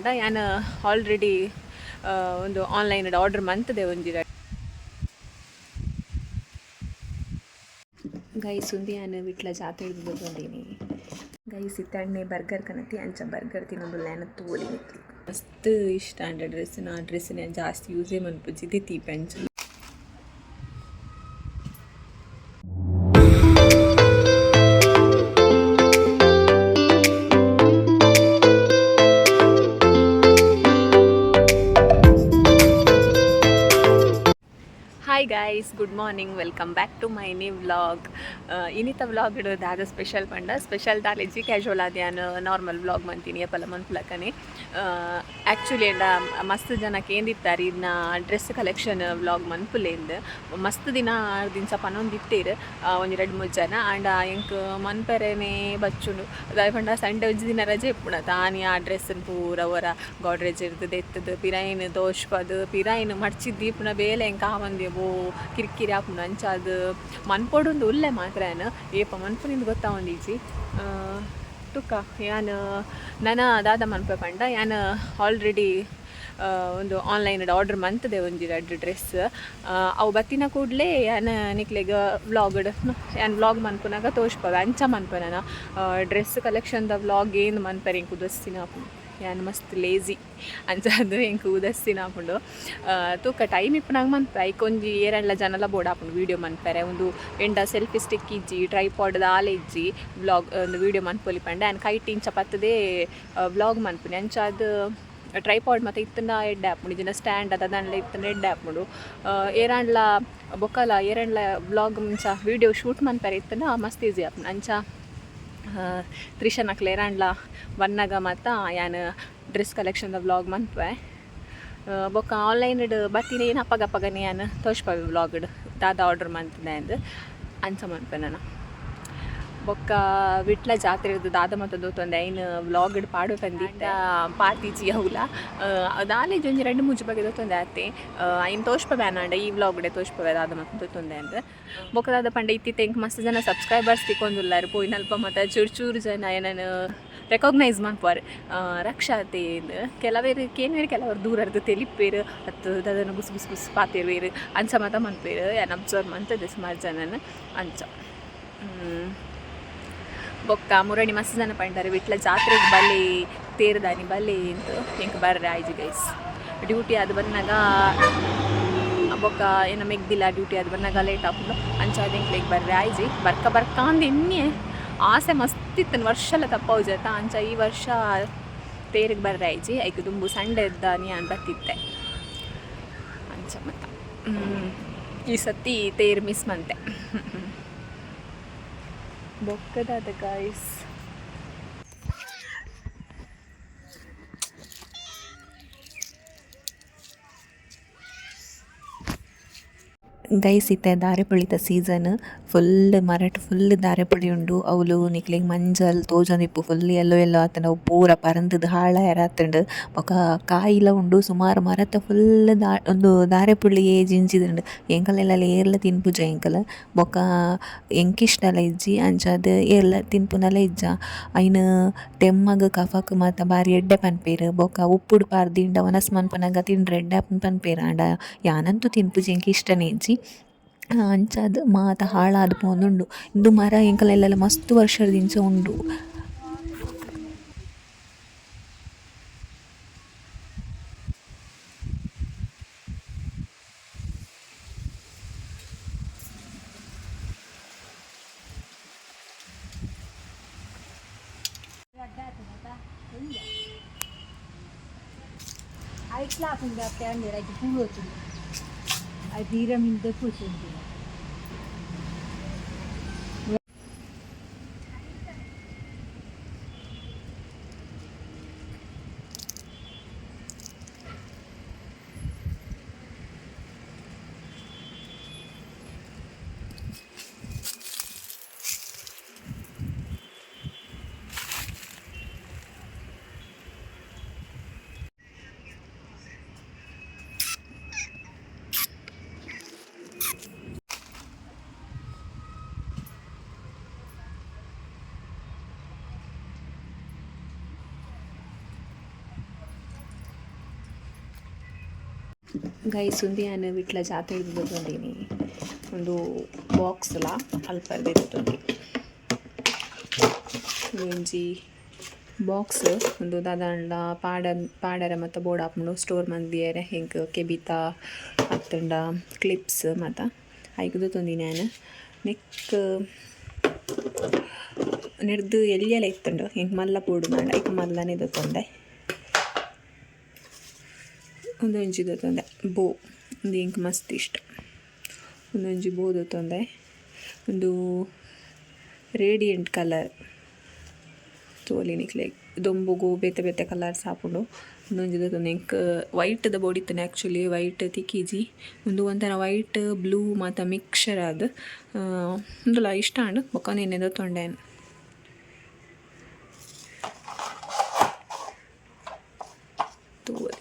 ಪಂಡ ಯಾನ್ ಆಲ್ರೆಡಿ ಒಂದು ಆನ್ಲೈನ್ ಆರ್ಡರ್ ಮಂತದೆ ಒಂಜಿ ಗೈಸ್ ಉಂದಿ ಯಾನು ವಿಟ್ಲ ಜಾತ್ರೆ ಬಂದೀನಿ ಗೈಸ್ ಇತ್ತಣ್ಣೆ ಬರ್ಗರ್ ಕನತಿ ಅಂಚ ಬರ್ಗರ್ ತಿನ್ನೊಂದು ಲ್ಯಾನ ತೋಲಿ ಮಸ್ತ್ ಇಷ್ಟ ಅಂಡ ಡ್ರೆಸ್ ನಾ ಡ್ರೆಸ್ ನಾನು ಜಾಸ್ತಿ ಯೂಸೇ ಮನ್ಪುಜಿದೆ ತೀಪೆ good morning welcome back to my new vlog ಇನ್ನಿತ vlog ಇಡೋದು ಅದು ಸ್ಪೆಷಲ್ ಪಂಡ? ಸ್ಪೆಷಲ್ ದಾಲೆಜಿ ಕ್ಯಾಶುವಲ್ ಆದ ನಾರ್ಮಲ್ ವ್ಲಾಗ್ ಮಂತೀನಿ ಮನ್ಪುಲಕನೆ ಆ್ಯಕ್ಚುಲಿ ಎಂಡ ಮಸ್ತ್ ಜನಕ್ಕೆ ಏನಿತ್ತಾರೆ ಇದನ್ನ ಡ್ರೆಸ್ ಕಲೆಕ್ಷನ್ ವ್ಲಾಗ್ ಮನ್ಪುಲೇಂದು ಮಸ್ತ್ ದಿನ ದಿನಸ ಪನೊಂದು ಇಟ್ಟೇರು ಒಂದು ಎರಡು ಮೂರು ಜನ. ಆ್ಯಂಡ್ ಎಂಕ್, ಮನ್ಪೆರೇನೆ ಬಚ್ಚುಂಡು ಅದಾಯ ಪಂಡ, ಸಂಡೆ ಒಂಜಿ ದಿನ ರಜೆ ಇಪ್ಪುಣ. ತಾನಿ ಆ ಡ್ರೆಸ್ಸನ್ನು ಪೂರ ಅವರ ಗಾಡ್ರೇಜ್ ಇರ್ತದೆ ಎತ್ತದು ಪಿರಾಯಿನ್ ದೋಷ್ಪದು ಪಿರಾಯಿನ್ ಮಡ್ಚಿದ್ದು ಇಪ್ಪುನ ಬೇಲೆ ಎಂಕ ಮಂದಿ ಓ ಕಿರಿಕಿರಿ ಆಪುಂಡು ಅಂಚಾದ್ ಮನ್ಪೊಡೊಂದು ಉಲ್ಲೆ ಮಾತ್ರ ಏಪ ಮನ್ಪುನಿಂದ್ ಗೊತ್ತಾ ಒಂದೀಜಿ ತುಕ್ಕ ಯಾನ್, ನನ ದಾದ ಮನ್ಪೆ ಪಂಡ. ಯಾನ್ ಆಲ್ರೆಡಿ ಒಂದು ಆನ್ಲೈನ್ ಆರ್ಡರ್ ಮಂತದೆ ಒಂಜಿ ಎರಡು ಡ್ರೆಸ್ ಅವು ಬತ್ತಿನ ಕೂಡಲೇ ಯಾನ ನಿಕ್ಲೆಗ ವ್ಲಾಗ್ಡ್ ಯಾನ್ ವ್ಲಾಗ್ ಮನ್ಪುನಾಗ ತೋಷ್ಪವೆ ಅಂಚ ಮನ್ಪನ ಡ್ರೆಸ್ ಕಲೆಕ್ಷನ್ದ ವ್ಲಾಗ್ ಏನು ಮನ್ಪರಿಂಗ್ ಕುದಿಸ್ತೀನಿ ದೋಸ್ತಿನ ಯಾನ್ ಮಸ್ತ್ ಲೇಜಿ ಅಂಚದು ಎಂಕ್ ಉದಸ್ತಿನ ಆಪುಂಡು ತೂಕ ಟೈಮ್ ಇಪ್ಪನಾಗ ಮನ್ಪೆ ಐಕ್ ಒಂಜಿ ಏರೆಂಡ್ಲ ಜನಲ ಬೋರ್ಡ್ ಆಪುಂಡು ವೀಡಿಯೋ ಮನ್ಪೆರೆ ಒಂದು ಎಂಡ ಸೆಲ್ಫಿ ಸ್ಟಿಕ್ ಇಜ್ಜಿ ಟ್ರೈಪಾಡ್ದ ಆಲೆ ಇಜ್ಜಿ ವ್ಲಾಗ್ ಒಂದು ವೀಡಿಯೋ ಮನ್ಪೊಲಿ ಪಂಡೆ ಆ್ಯಂಡ್ ಕೈಟ್ ಇಂಚ ಪತ್ತದೇ ವ್ಲಾಗ್ ಮನ್ಪುನಿ ಅಂಚಾದ್ ಟ್ರೈಪಾಡ್ ಮತ್ತು ಇತ್ತನ ಎಡ್ಡೆ ಆಪುಂಡು ಇದನ್ನ ಸ್ಟ್ಯಾಂಡ್ ಅದ ದಾಂಡ್ಲ ಇತ್ತನ ಎಡ್ಡೆ ಆಪುಂಡು ಏರಾಂಡ್ಲ ಬೊಕ್ಕಲ ಏರೆಂಡ್ಲ ವ್ಲಾಗ್ ಮುಂಚ ವೀಡಿಯೋ ಶೂಟ್ ಮನ್ಪೆರೆ ಇತ್ತನ ಮಸ್ತ್ ಈಸಿ ಆಪುಂಡು ಅಂಚ ತ್ರಿಶನಕ್ಲೆ ಕ್ಲೇರಾಂಡ್ಲ ವನ್ನಾಗ ಮತ್ತು ಯಾನ್ ಡ್ರೆಸ್ ಕಲೆಕ್ಷನ್ದ ವ್ಲಾಗ್ ಮನ್ಪೆ ಬೊಕ್ಕ ಆನ್ಲೈನ್ಡ್ ಬತ್ತಿನ ಏನು ಅಪ್ಪಗಪ್ಪಗನೇ ಯಾನ್ ವ್ಲಾಗ್ ವ್ಲಾಗ್ಡ್, ದಾದ ಆರ್ಡರ್ ಮಂತ್ ಅಂದ್ ಅಂಚ ಮನ್ಪೆ ನಾನು ಬೊಕ್ಕ ವಿಟ್ಲ ಜಾತ್ರೆ ಇರ್ದು ದಾದ ಮತ್ತು ದೋತೊಂದು ಐನ್ ವ್ಲಾಗ್ಡ್ ಪಾಡು ತಂದಿದ್ದ ಪಾತಿಜಿ ಅವುಲ. ದಾಲೇಜ್ ಒಂಜಿ ರೆಂಡು ಮೂಜಿ ಬಗ್ಗೆ ತೊಂದೆ ಆತೆ ಐನ್ ತೋಷ್ಪ ಬ್ಯಾನಾಂಡ ಈ ವ್ಲಾಗ್ಡೆ ತೋಷ್ಪವೆ ದಾದ ಮತ್ತದು ತೊಂದೆ ಅಂದ್. ಬೊಕ್ಕ ದಾದ ಪಂಡ ಇತ್ತಿತ್ತ ಎಂಕ್ ಮಸ್ತ್ ಜನ ಸಬ್ಸ್ಕ್ರೈಬರ್ಸ್ ತಿಕ್ಕೊಂದುಲ್ಲಾರು ಪೋಯಿನಲ್ಪ ಮತ್ತು ಚೂರು ಚೂರು ಜನ ಏನನು ರೆಕಾಗ್ನೈಸ್ ಮಾಡ್ಪಾರ್ ರಕ್ಷಾತೆ ಕೆಲವೇರು ಕೇನ್ವೇರು ಕೆಲವರು ದೂರ ಅರ್ಧ ತೆಲಿಪೇರು ಹತ್ತು ದದನ ಗುಸ್ ಗುಸ್ ಗುಸ್ ಪಾತಿರ್ವೇರು. ಅಂಚ ಮತ ಮನ್ಪೇರು ಏನು ಅಬ್ಸರ್ವ್ ಮಂತದೆ ಸುಮಾರು ಜನನ ಅಂಚ. ಬೊಕ್ಕ ಮುರಣಿ ಮಸ್ತ್ ಜನ ಪಂಡಾರೆ ವಿಟ್ಲ ಜಾತ್ರೆಗೆ ಬಲ್ಲಿ ತೇರ್ದಾನಿ, ಬಲ್ಲಿ ಅಂತ ಹೆಂಗೆ ಬರ್ರೆ ಆಯ್ತು ಗೈಸ್ ಡ್ಯೂಟಿ ಅದು ಬಂದಾಗ ಬೊಕ್ಕ ಏನ ಮೆಗ್ದಿಲ್ಲ ಡ್ಯೂಟಿ ಅದು ಬಂದಾಗ ಲೇಟ್ ಆಗ್ಬೋದು ಅಂಚಾದ ಎಂಕ್ಲೆಗ್ ಬರ್ರೆ ಆಯ್ಜಿ ಬರ್ಕ ಬರ್ಕ ಅಂದ್ ಎಣ್ಣೆ ಆಸೆ ಮಸ್ತಿತ್ತು ವರ್ಷಲ ತಪ್ಪೌಜತ ಅಂಚ ಈ ವರ್ಷ ತೇರಿಗೆ ಬರ್ರೆ ಆಯ್ಜಿ ಐಕ್ ದುಂಬು ಸಂಡೆ ಇದ್ದಾನಿ ಅಂತ ಬತ್ತಿತ್ತೆ ಅಂಚ ಮತ್ತ. ಈ ಸತಿ ತೇರ್ ಮಿಸ್ ಮಂತೆ. ಬೊಕ್ಕದಾದ ಗಾಯ್ಸ್ ಗೈಸ್ ಪುಳಿ ದಾರೆಪುಳಿತ ಸೀಸನ್ ಫುಲ್ ಮರಟ್ ಫುಲ್ ದಾರೆಪುಳಿ ಉಂಡು. ಅವಳು ನಿಕ್ಲೆಗ್ ಮಂಜಲ್ ತೋಜೊಂದಿಪ್ಪು ಫುಲ್ ಎಲ್ಲೋ ಎಲ್ಲೋ ಆತನ. ಪೂರ ಪರಂದದ ಹಾಳ ಯಾರಾತಂಡು. ಬೊಕ ಕಾಯಿಲ ಉಂಡು. ಸುಮಾರು ಮರತ ಫುಲ್ ದಾ, ಒಂದು ದಾರೆಪುಳಿ ಜಿಂಜಿದುಂಡು ಎಂಕಲೆಲ್ಲ ಏರ್ಲ ತಿನ್ಪುಜ ಎಂಕಲ. ಬೊಕ ಎಂಕಿಷ್ಟಲ ಇಜ್ಜಿ ಅಂಚಾದ ಏರ್ಲ ತಿನ್ಪುನಲ ಇಜ್ಜ. ಐನ್ ತೆಮ್ಮಗ್, ಕಫಕ್ ಮಾತ ಬಾರಿ ಎಡ್ಡೆ ಪನ್ಪೇರು. ಬೊಕ ಉಪ್ಪುಡು ಪಾರ್ದಿಂಡ ವನಸ್ಮನ್ ಪನಗ ತಿಂಡ್ರೆ ಎಡ್ಡೆ ಪನ್ಪೇರು ಆಂಡ. ಯಾನಂತೂ ತಿನ್ಪುಜಿ ಎಂಕ್ ಇಷ್ಟನೇ ಇಜ್ಜಿ. ಅಂಚಾದ ಮಾತ ಹಾಳಾದ ಪೋಂದುಂಡು ಇಂದು ಮರ ಎಂಕಲೆಲ್ಲ ಮಸ್ತ್ ವರ್ಷದಿಂಚ ಉಂಡು అది ఇట్లా అప్పుడు పూలు వచ్చింది అది తీరం ఇంత కూర్చుంటుంది ಗೈಸ್ ನಾನು ವಿಟ್ಲ ಜಾತ್ರೆ ಬಂದೀನಿ ಒಂದು ಬಾಕ್ಸ್ ಅಲ್ಲ ಅಲ್ಲಿ ತೊಂದಿ ಒಂಜಿ ಬಾಕ್ಸ್ ಒಂದು ದಾದಾಂಡ ಪಾಡ, ಪಾಡರ ಮತ್ತು ಬೋರ್ಡ್ ಹಾಕೊಂಡು ಸ್ಟೋರ್ ಮಂದಿಯರೆ, ಹಿಂಗೆ ಕೆಬಿತ, ಹತ್ತಂಡ ಕ್ಲಿಪ್ಸ್ ಮತ್ತು ಐಕದು ತೊಂದಿ ನಾನು. ನೆಕ್ ನೆಡ್ದು ಎಲ್ಲಿಯೆಲ್ಲ ಇತ್ತುಂಡು. ಹಿಂಗೆ ಮಲ್ಲ ಪೂಡು ಮಾಡ, ಐಕ ಮಲ್ಲನೇ ತಂದೆ. ಒಂದು ಒಂಜಿ ತೊಂದೆ. ಬೋ, ಒಂದು ಇಂಕ್ ಮಸ್ತ್ ಇಷ್ಟ. ಒಂದೊಂಜಿ ಬೋ ತೊಂದೆ. ಒಂದು ರೇಡಿಯಂಟ್ ಕಲರ್ ತೋಲಿನಿಕ್ಲೆ ದೊಂಬುಗು ಬೇತೆ ಬೇತೆ ಕಲರ್ಸ್ ಹಾಕೊಂಡು ತೊಂದೆ. ಇಂಕ್ ವೈಟ್ದ ಬೋಡಿತ್ತನೆ ಆ್ಯಕ್ಚುಲಿ ವೈಟ್ ತಿಕ್ಕಿಜಿ. ಒಂದು ಒಂಥರ ವೈಟ್ ಬ್ಲೂ ಮತ್ತು ಮಿಕ್ಸರ್ ಅದು ಒಂದಲ್ಲ ಇಷ್ಟ ಅಂಡು ಬೊಕ್ಕ ನೆನೆದ ತೊಂಡೇನು ತೋರಿ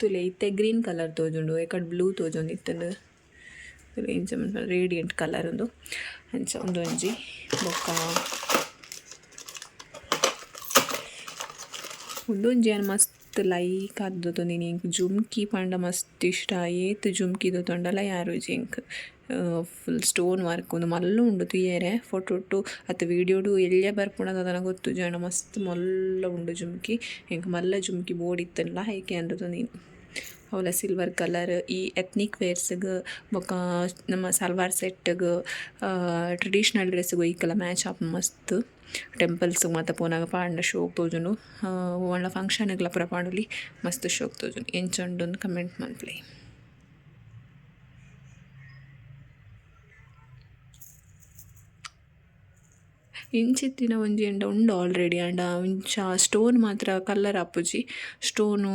ತುಲೆ ಇತ್ತೆ ಗ್ರೀನ್ ಕಲರ್ ತೋಜುಂಡು ಎಕಡ್ ಬ್ಲೂ ತೋಜೊಂದು ಇತ್ತಂದು ಇಂಚ ರೇಡಿಯಂಟ್ ಕಲರ್ ಒಂದು ಅಂಚ ಒಂದು ಒಂಜಿ ಬೊಕ್ಕ ಒಂದೊಂಜಿ ಏನು ಮಸ್ತ್ ಲೈಕ್ ಆದ್ದು ಎಂಕ್ ಜುಮ್ಕಿ ಪಂಡ ಮಸ್ತ್ ಇಷ್ಟ, ಏತ್ ಜುಮ್ಕಿ ತೊಂಡಲ ಯಾರು ಜಿಂಕ್ ಫುಲ್ ಸ್ಟೋನ್ ವರ್ಕ್ ಒಂದು ಮಲ್ಲು ಉಂಡು ತುಯ್ಯರೆ ಫೋಟೋ ಟು ಅತ್ತು ವೀಡಿಯೋಡು ಎಲ್ಲೇ ಬರ್ಪುಂಡು ಅದನ ಗೊತ್ತು ಜನ ಮಸ್ತ್ ಮಲ್ಲ ಉಂಡು ಜುಮ್ಕಿ ಇಂಕ್ ಮಲ್ಲ ಜುಮ್ಕಿ ಬೋರ್ಡ್ ಇತ್ತಲ್ಲ ಹೇಗೆ ಅಂದು ತೊಂದಿನಿ ಅವಲ ಸಿಲ್ವರ್ ಕಲರ್ ಈ ಎತ್ನಿಕ್ ವೇರ್ಸ್ಗೆ ಬೊಕ್ಕ ನಮ್ಮ ಸಲ್ವಾರ್ ಸೆಟ್ಗೆ ಟ್ರೆಡಿಷ್ನಲ್ ಈ ಈಕಲ ಮ್ಯಾಚ್ ಆಪ್ ಮಸ್ತ್. ಟೆಂಪಲ್ಸ್ ಮತ್ತು ಪೋನಾಗ ಪಾಂಡ ಶೋಕ್ ತೋಜುನು. ಒಳ್ಳೆ ಫಂಕ್ಷನ್ಗಳ ಪೂರ ಪಾಂಡುಲಿ ಮಸ್ತ್ ಶೋಕ್ ತೋಜುನು. ಎಂಚೊಂಡು ಕಮೆಂಟ್ ಮನ್ಪ್ಲಿ ಇಂಚಿತ್ತಿನ ಒಂಜಿ ಎಂಡ ಉಂಡು ಆಲ್ರೆಡಿ ಆಂಡ ಇಂಚ ಸ್ಟೋನ್ ಮಾತ್ರ ಕಲರ್ ಆಪುಜಿ stone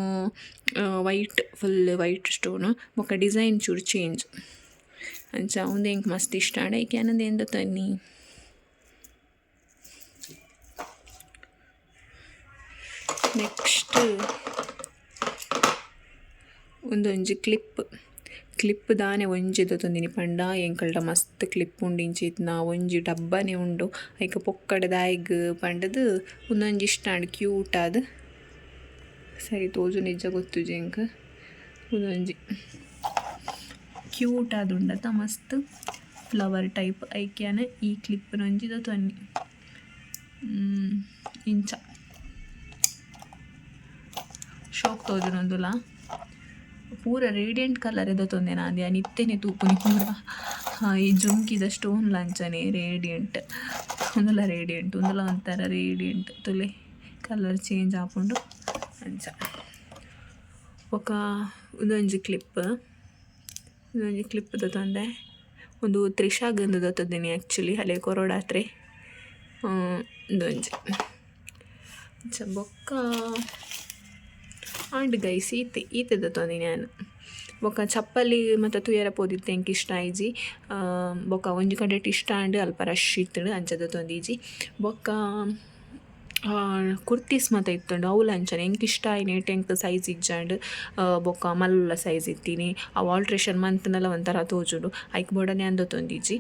white full white stone ಬೊಕ ಡಿಸೈನ್ ಚೂರು ಚೇಂಜ್ ಅಂಚ ಉಂದು ಎಂಕ್ ಮಸ್ತ್ ಇಷ್ಟ ಆಂಡ ಈಕೆ ಎಂದ ತನ್ನಿ. ನೆಕ್ಸ್ಟ್ ಒಂದೊಂಜಿ ಕ್ಲಿಪ್ ಕ್ಲಿಪ್ ದಾನೆ ಒಂಜಿ ತೊಂದಿನಿ. ಪಂಡ ಎಂಕಲ್ಡ ಮಸ್ತ್ ಕ್ಲಿಪ್ ಉಂಡು ಇಂಚಿತ್ನ ಒಂಜಿ ಡಬ್ಬನೆ ಉಂಡು. ಐಕ ಪೊಕ್ಕಡೆ ದಾಯಿಗ್ ಪಂಡದು ಒಂದೊಂಜಿ ಇಷ್ಟ ಆಂಡ್ ಕ್ಯೂಟ್ ಸರಿ ತೋಜು, ನಿಜ ಗೊತ್ತು ಜೆಂಕ್ ಉಂದೊಂಜಿ ಕ್ಯೂಟ್ ಉಂಡತ ಮಸ್ತ್ ಫ್ಲವರ್ ಟೈಪ್ ಐಕ್ಯಾನ ಈ ಕ್ಲಿಪ್ ಒಂಜಿದ ಹ್ಮ್, ಇಂಚ. ಶೋಕ್ ತೋಜುನೊಂದುಲ? ಪೂರ ರೇಡಿಯಂಟ್ ಕಲರ್ ಎದ ತೊಂದೆ ನಾನು ಯಾನ್ ಇತ್ತೇನೆ ತೂಪುನಿ ಪೂರ ಈ ಜುಮ್ಕಿದ ಸ್ಟೋನ್ ಲಂಚನೆ ರೇಡಿಯಂಟ್ ಒಂದಲ್ಲ ರೇಡಿಯಂಟ್ ಒಂದಲ್ಲ ಒಂಥರ ರೇಡಿಯಂಟ್ ತುಲೆ ಕಲರ್ ಚೇಂಜ್ ಹಾಕೊಂಡು ಅಂಚ. ಒಕ ಒಂದೊಂಜಿ ಕ್ಲಿಪ್ ಒಂದೊಂಜಿ ಕ್ಲಿಪ್ ತಂದೆ. ಒಂದು ತ್ರಿಷಾಗಂದು ತಂದಿನಿ ಆ್ಯಕ್ಚುಲಿ ಹಳೆ ಕೊರೋಡಾತ್ರಿ. ಒಂದೊಂಜಿ ಅಂಚ, ಬೊಕ್ಕ ಆಂಡ್ ಗೈಸ್ ಈತೆ ಈತೆದ ತೊಂದಿನಿ ನಾನು. ಬೊಕ್ಕ ಚಪ್ಪಲಿ ಮತ್ತು ತುಯರ ಪೋದಿತ್ತೆ ಎಂಕ್ ಇಷ್ಟ ಆಯ್ಜಿ ಬೊಕ್ಕ ಒಂಜಿ ಕಡೆ ಇಷ್ಟ ಆಂಡ್ ಅಲ್ಪ ರಶ್ ಇತ್ತುಂಡು ಅಂಚದ ತೊಂದಿಜಿ ಬೊಕ್ಕ ಕುರ್ತೀಸ್ ಮಾತ ಇತ್ತುಂಡು ಅವು ಅಂಚನೆ ಎಂಕ್ ಇಷ್ಟ ಆಯ್ನೇಟ್ ಎಂಕ್ ಸೈಜ್ ಇಜ್ಜಾಂಡ್. ಬೊಕ್ಕ ಮಲ್ಲ ಸೈಜ್ ಇತ್ತೀನಿ. ಅವು ಆಲ್ಟ್ರೇಷನ್ ಮಂತ್ನೆಲ್ಲ ಒಂಥರ ತೋಜುಡು. ಐಕ್ ಬೋಡನೆ ಅಂದ ತೊಂದಿಜಿ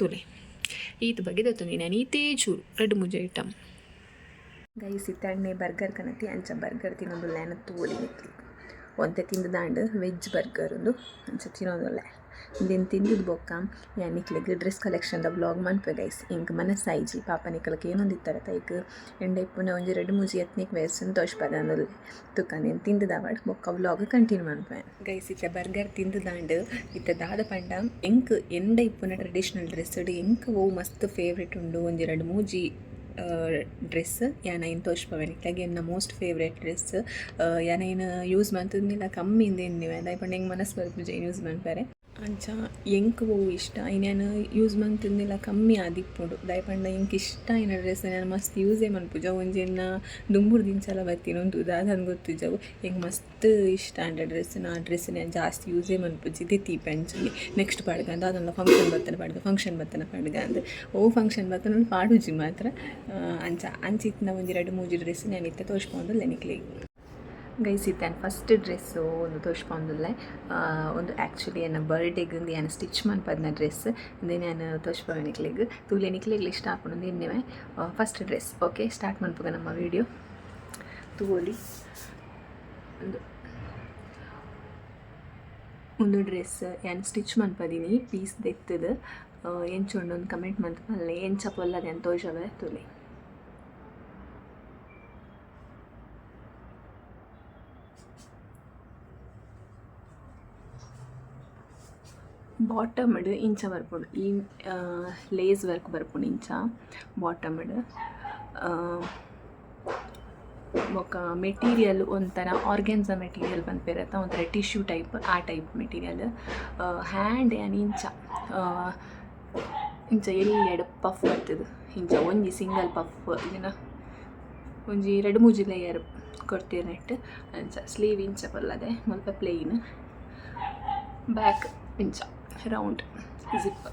ತುಲೆ. ಈತ ಬಗ್ಗೆ ದತ್ತೊಂದಿ ನಾನು. ಈತೇ ಚೂರು ರೆಡ್ ಮುಜೆ ಐಟಮ್. ಗೈಸ್ ಇತ್ತಣ್ಣೆ ಬರ್ಗರ್ ಕನತಿ ಅಂಚ ಬರ್ಗರ್ ತಿನ್ನೋದು ಲ್ಯಾನ ತೋಲಿ ನಿಕ್ಲಿ ಒಂತೆ ತಿಂದದಾಂಡು ವೆಜ್ ಬರ್ಗರ್ ಒಂದು, ಅಂಚ ತಿನ್ನೋದಲ್ಲ ಇಂದಿನ ತಿಂದಿದ್ದು ಬೊಕ್ಕ, ಯಾ ನಿಕ್ಲೆಗ್ ಡ್ರೆಸ್ ಕಲೆಕ್ಷನ್ದ ಬ್ಲಾಗ್ ಮನ್ಪೆ ಗೈಸ್. ಇಂಗೆ ಮನಸ್ಸಾಯ್ಜಿ, ಪಾಪ ನಿಕ್ಲಕ್ಕೆ ಏನೊಂದು ಇತ್ತರ ತೈಕ್ ಎಂಡ ಇಪ್ಪುನ ಒಂಜಿ ಎರಡು ಮೂಜಿ ಎತ್ನಿಕ್ ವೇರ್ಸನ್ ತೋಷ್ಪದ ಅಂದಲ್ಲ ತುಕ್ಕ ತಿಂದು ದಾವಾಡ್ ಬೊಕ್ಕ ವ್ಲಾಗ್ ಕಂಟಿನ್ಯೂ ಮನ್ಪೆ. ಗೈಸ್ ಇತ್ತ ಬರ್ಗರ್ ತಿಂದು ದಾಂಡ್ ಇತ್ತ ದಾದ ಪಂಡ, ಎಂಕ್, ಎಂಡ ಇಪ್ಪುನ ಟ್ರೆಡಿಷ್ನಲ್ ಡ್ರೆಸ್ ಎಂಕ್ ಓ ಮಸ್ತ್ ಫೇವ್ರೆಟ್ ಉಂಡು ಒಂಜಿ ಎರಡು ಮೂಜಿ ಡ್ರೆಸ್ ಯಾನೈನ್ ತೋಷ್ಪವೆನಿಕ್ಲಾಗಿ ಎನ್ನ ಮೋಸ್ಟ್ ಫೇವ್ರೆಟ್ ಡ್ರೆಸ್ ಯಾನೈನ್ ಯೂಸ್ ಮಂತಂದಿಲ್ಲ ಕಮ್ಮಿ ಇಂದೇನು ನೀವು ದಯಪಂಡ ಹೆಂಗೆ ಮನಸ್ಸು ಬರ್ಪುಜೆ ಯೂಸ್ ಮಾಡ್ತಾರೆ. ಅಂಚ ಎಂಕ್ ಓ ಇಷ್ಟ. ಇನ್ನೇನು ಯೂಸ್ ಮಂತಂದಿಲ್ಲ ಕಮ್ಮಿ ಆದಿಪ್ಪುಂಡು ದಯಪಂಡ ಎಂಕ್ ಇಷ್ಟ ಇನ ಡ್ರೆಸ್ ನಾನು ಮಸ್ತ್ ಯೂಸೇ ಮನ್ಪುಜ ಒಂಜೆನ್ನ ದುಂಬುರ್ ದಿಂಚಲ ಬರ್ತೀನಿ ಒಂದು ದಾದನ್ ಗೊತ್ತುಜವು ಹೆಂಗೆ ಮಸ್ತ್ ಇಷ್ಟ ಅಂಡ ಡ್ರೆಸ್ ಆ ಡ್ರೆಸ್ ನಾನು ಜಾಸ್ತಿ ಯೂಸೇ ಮನ್ಪುಜಿ ಇದೇ ತೀಪ ಅಂಚಲಿ ನೆಕ್ಸ್ಟ್ ಪಾಡ್ಗ ಅಂತ ಅದೊಂದು ಫಂಕ್ಷನ್ ಬರ್ತಾನೆ ಪಾಡ್ಗ ಫಂಕ್ಷನ್ ಬರ್ತಾನೆ ಪಾಡ್ಗ ಅಂದ್ರೆ ಓ ಫಂಕ್ಷನ್ ಬರ್ತನೆ ಪಾಡುಜಿ ಮಾತ್ರ. ಅಂಚ ಅಂಚ ಅಂಚಿತ್ತಿನ ಒಂದು ಎರಡು ಮೂಜಿ ಡ್ರೆಸ್ ನಾನು ಇತ್ತ ತೋರಿಸ್ಕೊಂಡು ಲೆನಿಕ್ಲಿ ಗೈಸ್ ಆ್ಯಂಡ್ ಫಸ್ಟ್ ಡ್ರೆಸ್ಸು ಒಂದು ತೋಚ್ಪೊಂದುಲ್ಲೆ ಒಂದು ಆ್ಯಕ್ಚುಲಿ ಏನು ಬರ್ಡೇಗೆ ಏನು ಸ್ಟಿಚ್ ಮನ್ಪದ್ನ ಡ್ರೆಸ್ ಇಂದೇ ನಾನು ತೋಚ್ಪವೆ ನಿಕ್ಲಿಗೆ. ತೂಲೆ ನಿಕ್ಲಿಗೆ ಇಷ್ಟ ಹಾಕೊಂಡು ಇನ್ನೇ ಫಸ್ಟ್ ಡ್ರೆಸ್ ಓಕೆ ಸ್ಟಾರ್ಟ್ ಮಾಡ್ಬೋದು ನಮ್ಮ ವೀಡಿಯೋ ತೂಲಿ ಒಂದು. ಒಂದು ಡ್ರೆಸ್ ಏನು ಸ್ಟಿಚ್ ಮನ್ಪದೀನಿ ಪೀಸ್ ದೆತ್ತದು ಎಂಚುಂಡು ಒಂದು ಕಮೆಂಟ್ ಏನು ಪೊಲ್ಲದೆ ಅಂತ ತೋಜವೆ ತುಲಿ ಬಾಟಮ್ಡ್ ಇಂಚ ಬರ್ಪುಂಡು ಈ ಲೇಸ್ ವರ್ಕ್ ಬರ್ಪುಂಡು ಇಂಚ ಬಾಟಮ್ಡ್ ఒక ಮೆಟೀರಿಯಲ್ ಒಂಥರ ಆರ್ಗೆನ್ಸ ಮೆಟೀರಿಯಲ್ ಬಂದ್ಬಿರತ್ತ ಒಂಥರ ಟಿಶ್ಯೂ ಟೈಪ್ ಆ ಟೈಪ್ ಮೆಟೀರಿಯಲ್ ಹ್ಯಾಂಡ್ ಆ್ಯಂಡ್ ಇಂಚ. ಇಂಚ ಎಲ್ಲೆಡೆ ಪಫ್ ಬರ್ತದೆ. ಇಂಚ ಒಂಜಿ ಸಿಂಗಲ್ ಪಫ್ ಇದನ್ನ ಒಂಜಿ ಎರಡು ಮೂಜಿ ಲೇಯರ್ ಕೊಡ್ತೀರಿ ನೆಟ್. ಇಂಚ ಸ್ಲೀವ್ ಇಂಚ ಬಲ್ಲದೆ ಮುಲ್ಪ ಪ್ಲೇನ್ ಬ್ಯಾಕ್ ಇಂಚ. ರೌಂಡ್ ಜಿಪ್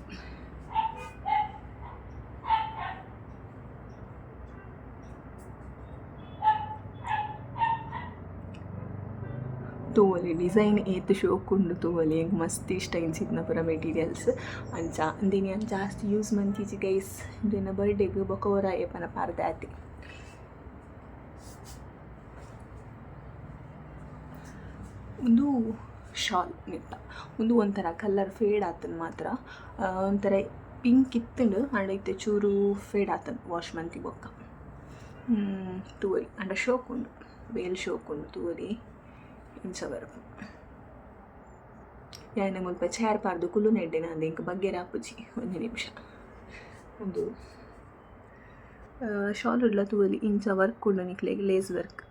ತೂವಲಿ ಡಿಸೈನ್ ಏತ್ ಶೋಕುಂಡು ತೂವಲಿ. ಹೆಂಗೆ ಮಸ್ತ್ ಇಷ್ಟ ಎನ್ಸಿದ್ನ ಪೂರ ಮೆಟೀರಿಯಲ್ಸ್ ಅಂಚ, ಅಂದಿನಿ ಅಂಚ ಜಾಸ್ತಿ ಯೂಸ್ ಮಂತಿಜಿ ಗೈಸ್ ದಿನ ಬರ್ಡೇಗೆ ಬೊಕೋರ ಏಪನ ಪಾರ್ದೆ ಆತಿ. ಒಂದು ಶಾಲ್ ನಿತ್ತ ಒಂದು ಒಂಥರ ಕಲರ್ ಫೇಡ್ ಆತನ್ ಮಾತ್ರ. ಒಂಥರ ಪಿಂಕ್ ಇತ್ತಂಡು ಇತ್ತೆ ಚೂರು ಫೇಡ್ ಆತನ್ ವಾಶ್ ಮಂತಿ ಬೊಕ್ಕ. ತೂವರಿ ಅಂಡ ಶೋಕುಂಡು ಬೇಲ್ ಶೋಕುಂಡು ತೂವರಿ ಇಂಚ ವರ್ಕ್ ಯಾನ ಮುಲ್ಪ ಚೇರ್ ಪಾರ್ದು ಕುಲ್ಲು ನೆಡ್ಡೆ ನಾನು ಇಂಕ ಬಗ್ಗೆ ರಾಪುಜಿ ಒಂದು ನಿಮಿಷ. ಒಂದು. ಶಾಲ್ ಉಡ್ಲ ತೂವಲಿ ಇಂಚ ವರ್ಕ್ ಉಂಡು ನಿಕ್ಲೆಗ್ ಲೇಸ್ ವರ್ಕ್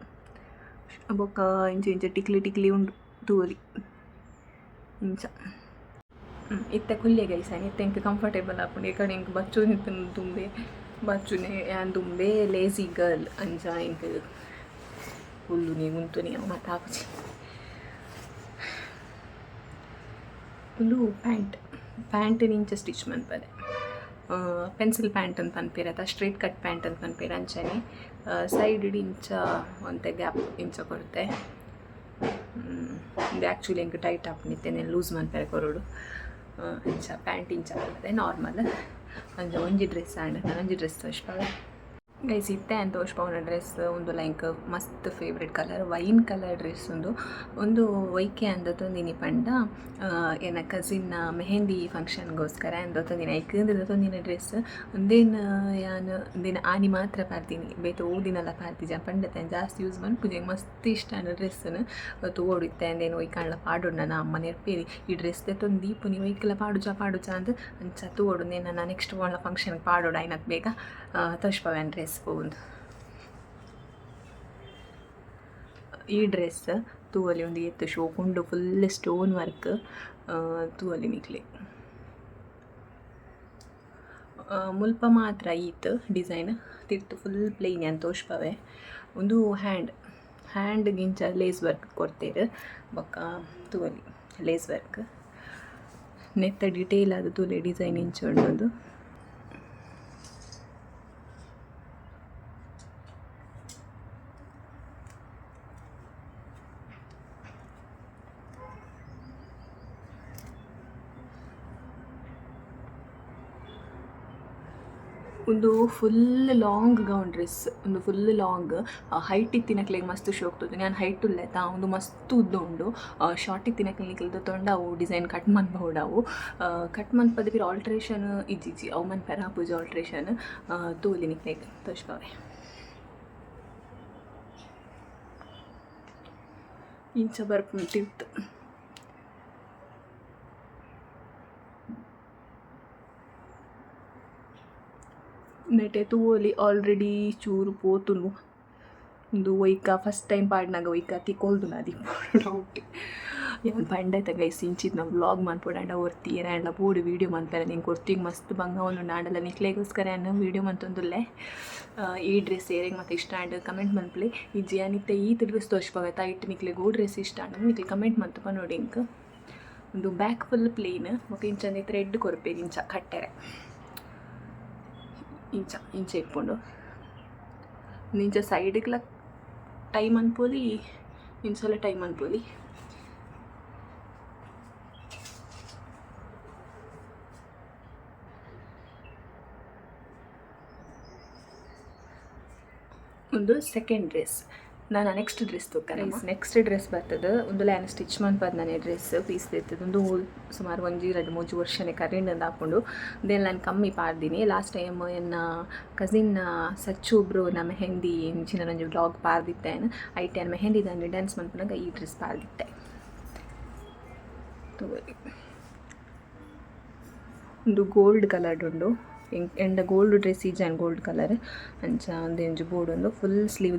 ಬೊಕ್ಕ ಇಂಚ ಇಂಚ ಟಿಕ್ಲಿ ಟಿಕ್ಲಿ ಉಂಡು ತೂವಲಿ ಇಂಚ ಕುಲ್ಲೆ ಗೈಸಾನಿ ಇತ್ತೆ ಇಂಕ ಕಂಫರ್ಟೇಬಲ್ ಆಪುಂಡು ಈ ಕಡೆ ಇಂಕ ಬಚ್ಚು ನಿಂತನು ದುಂಬೆ ಬಚ್ಚುನೆ ಯಾನ್ ದುಂಬೆ ಲೇಸಿ ಗರ್ಲ್ ಅಂಚ ಎಂಕ್ ಹುಲ್ಲು ನೀ ಉಂತು ನೀ ಮತ್ತೆ ಆಪುಜಿ ಒಂದು ಪ್ಯಾಂಟ್ ಪ್ಯಾಂಟ್ ಇಂಚ ಸ್ಟಿಚ್ ಮನ್ಪದೆ ಪೆನ್ಸಿಲ್ ಪ್ಯಾಂಟ್ ಅಂತ ಪನ್ಪಿರತ್ತ ಸ್ಟ್ರೇಟ್ ಕಟ್ ಪ್ಯಾಂಟ್ ಅಂತ ಪನ್ಪಿರ ಅಂಚನೆ ಸೈಡ್ ಇಂಚ ಒಂತೆ ಗ್ಯಾಪ್ ಇಂಚ ಕೊಡುತ್ತೆ ಇದು ಆ್ಯಕ್ಚುಲಿ ಹೆಂಗೆ ಟೈಟ್ ಹಾಕ್ನಿತ್ತೇನೆ ಲೂಸ್ ಮನ್ಪರೆ ಕೊರೋಡು. ಇಂಚ ಪ್ಯಾಂಟ್ ಇಂಚ ಬರ್ತದೆ ನಾರ್ಮಲ್ ಅಂಜ ಒಂಜಿ ಡ್ರೆಸ್ ಆಂಡ್ ಒಂಜಿ ಡ್ರೆಸ್ ತೋಚ್ಪಾವೆ ಗೈಸ್ ಇತ್ತೆ ಅಂತ ತೋಚ್ಪವನ ಡ್ರೆಸ್ ಒಂದು ಲೈಕ್ ಮಸ್ತ್ favourite colour wine colour dress ಒಂದು. ಒಂದು ವೈಕೆ ಅಂದತೊಂದಿನಿ ಪಂಡ. ಏನ ಕಸಿನ್ನ ಮೆಹಂದಿ ಫಂಕ್ಷನ್ಗೋಸ್ಕರ ಅಂದತೊಂದಿನ ತೊಂದಿನ. ಡ್ರೆಸ್ ಒಂದೇನು ಯಾನು ದಿನ ಆನಿ ಮಾತ್ರ ಪಾರ್ತೀನಿ. ಬೇತ ಊದಿನೆಲ್ಲ ಪಾರ್ತಿಜ. ಪಂಡತೆ ಜಾಸ್ತಿ ಯೂಸ್ ಮಾಡಿ ಪೂಜೆಗೆ ಮಸ್ತ್ ಇಷ್ಟ ಅನ್ನೋ ಡ್ರೆಸ್ಸನ್ನು ತೋಡಿತ್ತೆ ಅಂದೇನು ಒಯ್ಕಾಣ್ಲ ಪಾಡೋಣ ನನ್ನ ಅಮ್ಮ ನೆರ್ಪೇರಿ ಈ ಡ್ರೆಸ್ ತೆತ್ತೊಂದು ದೀಪು ನೀವು ಒಯ್ಕಲ್ಲ ಪಾಡುಜ ಪಾಡುಜ ಅಂತ ಅಂಚ ತೋಡು ನಾನು ನೆಕ್ಸ್ಟ್ ಒಳ್ಳೆ ಫಂಕ್ಷನ್ಗೆ ಪಾಡೋಣ ಏನಕ್ಕೆ ಬೇಗ. ತೋಚ್ಪವೆ ಡ್ರೆಸ್ ಒಂದು ಈ ಡ್ರೆಸ್ ತೂವಲ್ಲಿ ಒಂದು ಎತ್ತು ಶೋಕುಂಡು ಫುಲ್ ಸ್ಟೋನ್ ವರ್ಕ್ ತೂವಲಿ ನಿಕ್ಲಿ. ಮುಲ್ಪ ಮಾತ್ರ ಈತ್ ಡಿಸೈನ್ ತಿರ್ತು ಫುಲ್ ಪ್ಲೇನ್ ಅಂತ ತೋಚ್ಪವೆ ಒಂದು ಹ್ಯಾಂಡ್ ಹ್ಯಾಂಡ್ ಗಿಂಚ ಲೇಸ್ ವರ್ಕ್ ಕೊಡ್ತೇವೆ ಬೊಕ್ಕ ತೂವಲಿ ಲೇಸ್ ವರ್ಕ್ ನೆತ್ತ ಡಿಟೇಲ್ ಆದ ತೂಲೆ ಡಿಸೈನ್ ಇಂಚೊಂಡು ಒಂದು ಫುಲ್ ಲಾಂಗ್ ಗೌನ್ ಡ್ರೆಸ್ ಒಂದು ಫುಲ್ ಲಾಂಗ್ ಹೈಟ್ ಇತ್ತಿನಕ್ಲೆಗ್ ಮಸ್ತ್ ಶೋಕ್ತದೆ ನಾನು ಹೈಟ್ ಉಲ್ಲೆತ ಒಂದು ಮಸ್ತ್ ಉದ್ದ ಉಂಡು. ಶಾರ್ಟ್ ಇತ್ತಿನಕ್ಲಿಗೆ ತೊಂಡ ಅವು ಡಿಸೈನ್ ಕಟ್ ಮನ್ಬಹುದು ಅವು ಕಟ್ ಮನ್ಪದ ಪದವಿ ಆಲ್ಟ್ರೇಷನ್ ಇಜ್ಜಿಜಿ ಅವು ಮನ್ಪರ ಪೂಜೆ ಆಲ್ಟ್ರೇಷನ್ ತೋಲಿ ನಿಕ್ಲೆಗ್ ತೋಚ್ಕವೆ ಇಂಚ ಬರ್ಪುಂಟಿತ್ತು ನೆಟೆ ತೂವಲಿ ಆಲ್ರೆಡಿ ಚೂರು ಪೋತುನು. ಒಂದು ಒಯ್ಕ ಫಸ್ಟ್ ಟೈಮ್ ಪಾಡ್ನಾಗ ಒಯ್ಕ ತಿಕ್ಕೋಲ್ದು ನಾದಿ. ಡೌಟ್ ಏನು ಪಂಡೈತ ಗೈಸ್ ಇಂಚಿದ್ ನಾವು ವ್ಲಾಗ್ ಮಾಡ್ಬಿಡಂಡ ಒರ್ತಿ ಏನಾಂಡ ಬೋಡು ವೀಡಿಯೋ ಮಾಡ್ತಾರೆ ನಿಂಗೆ ಕೊರ್ತಿಗೆ ಮಸ್ತ್ ಬಂಗ ಒಂದು ನಾಡಲ್ಲ ನಿಕ್ಲೆಗೋಸ್ಕರ ಅನ್ನೋ ವೀಡಿಯೋ ಮಂತೊಂದುಲ್ಲೆ ಈ ಡ್ರೆಸ್ ಏರಿಂಗ್ ಮತ್ತು ಇಷ್ಟ ಆಂಡ್ ಕಮೆಂಟ್ ಮಾಡ್ಲಿ ಈ ಜಿಯಾನಿತ್ತೆ ಈ ಡ್ರೆಸ್ ತೋಚ್ಪಾಗತ್ತ ಇಟ್ಟು ನಿಕ್ಲೆ ಗೋ ಡ್ರೆಸ್ ಇಷ್ಟ ಆಂಡ್ ನಿಕ್ಲೆ ಕಮೆಂಟ್ ಮಂತಪ್ಪ ನೋಡಿ ಇಂಕ ಒಂದು ಬ್ಯಾಕ್ ಫುಲ್ ಪ್ಲೇನ್ ಮತ್ತು ಇಂಚಂದಿ ಥ್ರೆಡ್ ಕೊರ್ಪೇರಿ ಇಂಚ ಕಟ್ಟೆರೆ. ಇಂಚ ಇಂಚ ಇಟ್ಕೊಂಡು ನಿಂಚ ಸೈಡ್ಗ್ಲ ಟೈಮ್ ಅನ್ಪೋಲಿ ಇನ್ಸಲ ಟೈಮ್ ಅನ್ಬೋಲಿ ಒಂದು ಸೆಕೆಂಡ್ ಡ್ರೆಸ್ ನಾನು ನೆಕ್ಸ್ಟ್ ಡ್ರೆಸ್ ತೊಗೊಂಡು ನೆಕ್ಸ್ಟ್ ಡ್ರೆಸ್ ಬರ್ತದೆ, ಒಂದು ಲೈನ್ ಸ್ಟಿಚ್ ಮಾಡ್ಬಾರ್ದು ನನಗೆ ಡ್ರೆಸ್ ಪೀಸ್ ಇರ್ತದೆ, ಒಂದು ಸುಮಾರು ಒಂಜಿ ಎರಡು ಮೂರು ವರ್ಷನೇ ಕರೆಂಡ್ ಹಾಕೊಂಡು ದೆನ್ ನಾನು ಕಮ್ಮಿ ಪಾಡ್ದೀನಿ. ಲಾಸ್ಟ್ ಟೈಮ್ ಎನ್ನ ಕಸಿನ್ ಸಚ್ಚು ಒಬ್ರು ನಮ್ಮ ಮೆಹಂದಿ ಎಂಚಿನ ಒಂದು ಬ್ಲಾಗ್ ಪಾರ್ದಿತ್ತೆ ಐಟೆ ಮೆಹಂದಿ ನಾನು ಡ್ಯಾನ್ಸ್ ಮಾಡ್ಕೊಂಡಾಗ ಈ ಡ್ರೆಸ್ ಪಾರ್ದಿತ್ತೆ ತಗೋರಿ. ಒಂದು ಗೋಲ್ಡ್ ಕಲರ್ಡ್ ಉಂಡು. ಎಂಡ ಗೋಲ್ಡ್ ಡ್ರೆಸ್ ಈಜಾನ್ ಗೋಲ್ಡ್ ಕಲರ್ ಅಂಚ ಒಂದು ಎಂಜು ಬೋರ್ಡ್ ಒಂದು ಫುಲ್ ಸ್ಲೀವ್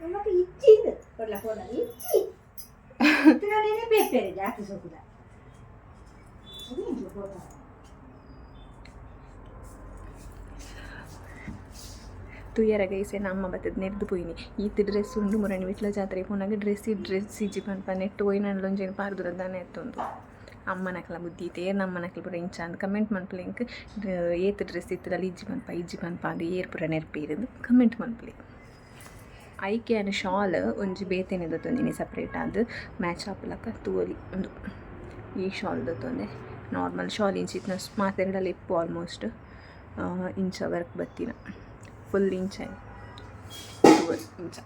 നമുക്ക് ഇച്ചിണ്ട് ഉള്ള പോലെ ഇച്ചി ഇത്രയും പേപ്പര് ജാതി സോക്കുക ತುಯ್ಯರ ಗೈಸೆ ನಮ್ಮ ಬತ್ತದ ನೆರೆದು ಪೋಯಿನಿ ಈತ ಡ್ರೆಸ್ ಉಂಡು ಮುರಣಿ ವಿಟ್ಲ ಜಾತ್ರೆ ಪೋನಾಗ ಡ್ರೆಸ್ ಈ ಡ್ರೆಸ್ ಸಿಜಿ ಪನ್ಪ ನೆಟ್ಟು ಒಯ್ ನಡ್ಲೊಂಜೇನು ಪಾರ್ದುರದ್ದಾನೆ ಎತ್ತೊಂದು ಅಮ್ಮನಕ್ಲ ಬುದ್ಧಿ ಇತ್ತೆ ಏರ್ ನಮ್ಮನಕ್ಲ ಪುರ ಇಂಚ ಅಂದ್ ಕಮೆಂಟ್ ಮನ್ಪಲೆ ಇಂಕ್ ಏತ್ ಡ್ರೆಸ್ ಇತ್ತದಲ್ಲಿ ಇಜ್ಜಿ ಪನ್ಪ ಇಜ್ಜಿ ಪನ್ಪ ಅದು ಏರ್ ಪುರ ನೆರಪೇರಿದು ಕಮೆಂಟ್ ಮನ್ಪಲೆ ಐಕೆ ಅನ್ನ ಶಾಲ್, ಒಂಜಿ ಬೇತೆನೆ ದತ್ತೊಂದಿನಿ ಸಪ್ರೇಟ್ ಆದ್ ಮ್ಯಾಚ್ ಆಪುಲಕ ತೂವಲಿ, ಒಂದು ಈ ಶಾಲ್ ತೊಂದೆ ನಾರ್ಮಲ್ ಶಾಲ್ ಇಂಚಿತ್ನ ಮಾತೆರಡಲ್ಲಿ ಇಪ್ಪು ಆಲ್ಮೋಸ್ಟ್ ಇಂಚ ವರ್ಕ್ ಬತ್ತಿನ. ಫುಲ್ ಇಂಚ ಇಂಚ.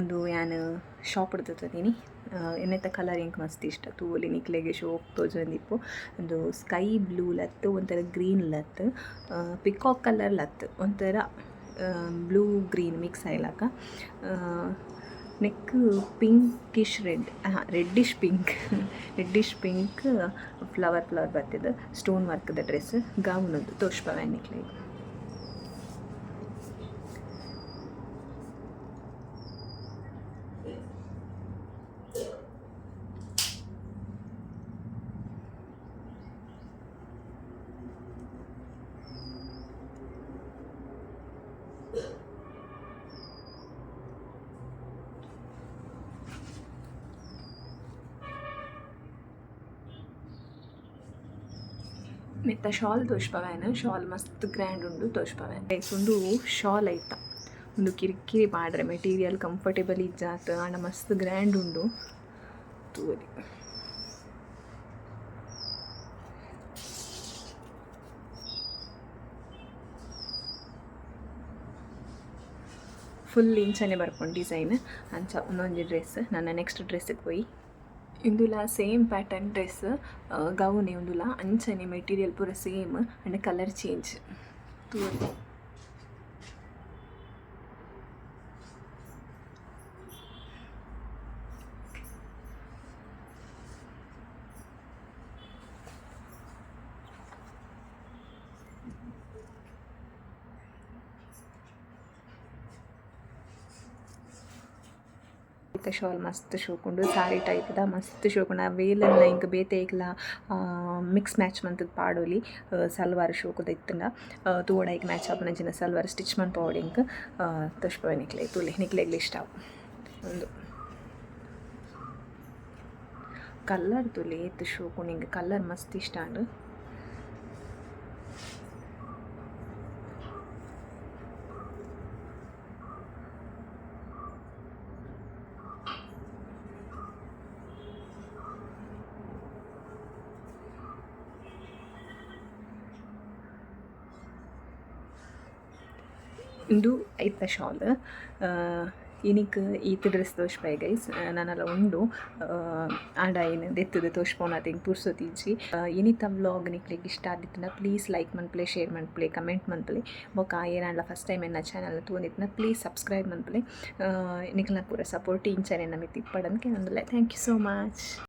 ಒಂದು ಯಾನ್ ಶಾಪ್ ಹಿಡ್ದಿದ್ದೀನಿ ಎನ್ನೆತ್ತ ಕಲರ್ ಇಂಕ್ ಮಸ್ತ್ ಇಷ್ಟ. ತೂವೊಲಿ ನಿಕ್ಲೆಗೆ, ಶೋಕ್ ತೋಜೊಂದಿಪ್ಪು ಒಂದು ಸ್ಕೈ ಬ್ಲೂ ಲತ್, ಒಂಥರ ಗ್ರೀನ್ ಲತ್ ಪಿಕಾಕ್ ಕಲರ್ ಲತ್, ಒಂಥರ ಬ್ಲೂ ಗ್ರೀನ್ ಮಿಕ್ಸ್ ಆಯ್ಲಾಕ ನೆಕ್ ಪಿಂಕಿಶ್ ರೆಡ್ ಹಾಂ reddish pink reddish pink flower flower ಬರ್ತಿದ್ದು. Stone ವರ್ಕ್ದ ಡ್ರೆಸ್ ಗೌನದ್ದು ತೋಷ್ಪ ವ್ಯಾನಿಕ್ಲೆ ಶಾಲ್ ತೋಷ್ಪವೇನ ಶಾಲ್ ಮಸ್ತ್ ಗ್ರ್ಯಾಂಡ್ ಉಂಡು ತೋಷ್ಪವೇನ ಗೈಸ್ ಒಂದು ಶಾಲ್ ಐತ. ಒಂದು ಕಿರಿಕಿರಿ ಮಾಡ್ರೆ ಮೆಟೀರಿಯಲ್ ಕಂಫರ್ಟೇಬಲ್ ಇಜ್ಜಾತ್ ಆಂಡ ಮಸ್ತ್ ಗ್ರ್ಯಾಂಡ್ ಉಂಡು. ತೂವಲಿ ಫುಲ್ ಇಂಚನೆ ಬರ್ಕೊಂಡು ಡಿಸೈನ್ ಅಂಚ, ಒಂದೊಂದು ಡ್ರೆಸ್ ನನ್ನ ನೆಕ್ಸ್ಟ್ ಡ್ರೆಸ್ಸಿಗೆ ಹೋಯಿ. ಇಂದುಲ ಸೇಮ್ ಪ್ಯಾಟರ್ನ್ ಡ್ರೆಸ್ ಗೌನೆ ಇಂದುಲ ಅಂಚನೆ ಮೆಟೀರಿಯಲ್ ಪೂರ ಸೇಮ್ ಅಂಡ್ ಕಲರ್ ಚೇಂಜ್ ತೂವಲಿ ಇತ್ತ ಶಾಲ್ ಮಸ್ತ್ ಶೋಕೊಂಡು, ಸಾರಿ ಟೈಪ್ದ ಮಸ್ತ್ ಶೋಕುಂಡು, ಆ ವೇಲನ್ನ ಇಂಕ ಬೇತೆ ಇಕ್ಲ ಮಿಕ್ಸ್ ಮ್ಯಾಚ್ ಮಂತದ ಪಾಡೋಲಿ ಸಲ್ವಾರ್ ಶೋಕುದ ಇತ್ತಂಡ ತೂವಡ ಈಗ ಮ್ಯಾಚ್ ಆಪುನಂಚಿನ ಸಲ್ವಾರ್ ಸ್ಟಿಚ್ ಮನ್ಪವಡಿ ಇಂಕ ತುಷ್ಪವ ನಿಕ್ಲೆ, ತುಲೆ ನಿಕ್ಲೆಗ್ಲಿ ಇಷ್ಟ ಒಂದು. ಕಲ್ಲರ್ ತುಲೆ ಏತ್ ಶೋಕು ನಿಂಗೆ ಕಲ್ಲರ್ ಮಸ್ತ್ ಇಷ್ಟ ಅಂಡು ಇಂದು ಐತ ಶಾಲ್. ಇನಿಕ್ ಈತ್ ಡ್ರೆಸ್ ತೋಷ್ಪಾಯ್ ಗೈಸ್. ನಾನಲ್ಲ ಉಂಡು. ಆಂಡ ಏನು ದೆತ್ತದ ತೋಷ್ಪೋನ ತಿಂಗ್ ಪುರ್ಸೊತಿಜ್ಜಿ ಇನಿತ ವ್ಲಾಗ್ ನಿಕ್ಲಿಗೆ ಇಷ್ಟ ಆದಿತ್ತನ ಪ್ಲೀಸ್ ಲೈಕ್ ಮನ್ಪ್ಲೆ ಶೇರ್ ಮನ್ಪ್ಲೆ ಕಮೆಂಟ್ ಮನ್ಪ್ಲೆ. ಬೊಕ ಏನಾಂಡ್ಲ ಫಸ್ಟ್ ಟೈಮ್ ಎನ್ನ ಚಾನಲ್ ತೂಂದಿತ್ತಂಡ ಪ್ಲೀಸ್ ಸಬ್ಸ್ಕ್ರೈಬ್ ಮನ್ಪ್ಲೆ. ನಿಕ್ಲ ಪೂರ ಸಪೋರ್ಟ್ ಇಂಚನೆ ನಮಗೆ ತಿಪ್ಪಡನ್ಕೆ ನಂದಲ್ಲ ಥ್ಯಾಂಕ್ ಯು ಸೋ ಮಚ್